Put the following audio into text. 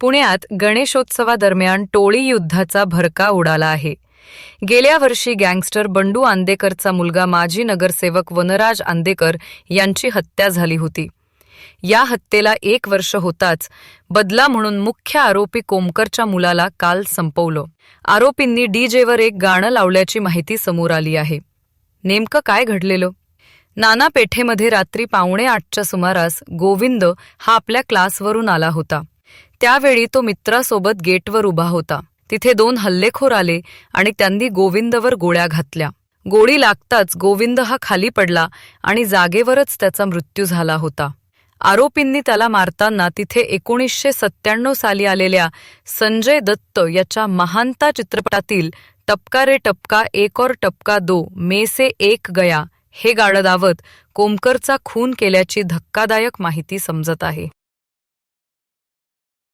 पुण्यात गणेशोत्सवादरम्यान टोळी युद्धाचा भरका उडाला आहे. गेल्या वर्षी गँगस्टर बंडू आंदेकरचा मुलगा माजी नगरसेवक वनराज आंदेकर यांची हत्या झाली होती. या हत्येला एक वर्ष होताच बदला म्हणून मुख्य आरोपी कोमकरच्या मुलाला काल संपवलं. आरोपींनी डीजेवर एक गाणं लावल्याची माहिती समोर आली आहे. नेमकं काय घडलेलं? नाना पेठेमध्ये रात्री पावणे आठच्या सुमारास गोविंद हा आपल्या क्लासवरून आला होता. त्यावेळी तो मित्रासोबत गेटवर उभा होता. तिथे दोन हल्लेखोर आले आणि त्यांनी गोविंदवर गोळ्या घातल्या. गोळी लागताच गोविंद हा खाली पडला आणि जागेवरच त्याचा मृत्यू झाला होता. आरोपींनी त्याला मारताना तिथे एकोणीसशे सत्त्याण्णव साली आलेल्या संजय दत्त याच्या महानता चित्रपटातील टपका रे टपका एक और टपका दो मे से एक गया हे गाणं दावत कोमकरचा खून केल्याची धक्कादायक माहिती समजत आहे.